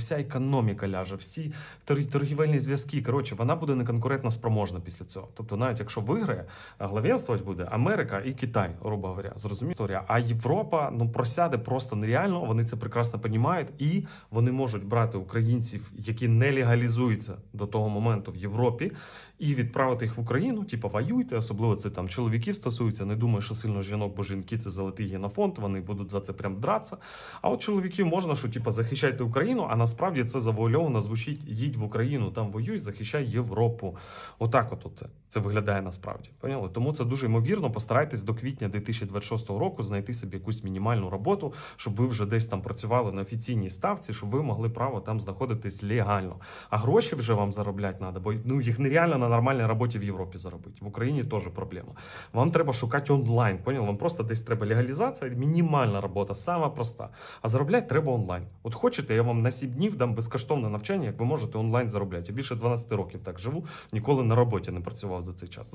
Вся економіка ляже, всі торгівельні зв'язки. Коротше, вона буде неконкурентно спроможна після цього. Тобто, навіть якщо виграє, а главенствувати буде Америка і Китай, грубо говоря. Зрозумієте історія. А Європа ну просяде просто нереально. Вони це прекрасно розуміють, і вони можуть брати українців, які не легалізуються до того моменту в Європі, і відправити їх в Україну. Типу, воюйте, особливо це там чоловіків стосується. Не думаю, що сильно жінок, бо жінки це золотий генофонд. Вони будуть за це прям дратися. А от чоловіків можна, що типу, захищайте Україну, а насправді це завуальовано звучить: їдь в Україну, там воюй, захищай Європу. Отак, от це, це виглядає насправді. Поняли? Тому це дуже ймовірно. Постарайтесь до квітня 2026 року знайти собі якусь мінімальну роботу, щоб ви вже десь там працювали на офіційній ставці, щоб ви могли право там знаходитись легально. А гроші вже вам заробляти треба, бо ну їх нереально на нормальній роботі в Європі заробити. В Україні теж проблема. Вам треба шукати онлайн. Поняли? Вам просто десь треба легалізація, мінімальна робота, сама проста. А заробляти треба онлайн. От хочете, я вам на 7 днів дам безкоштовне навчання, як ви можете онлайн заробляти. Я більше 12 років так живу, ніколи на роботі не працював за цей час.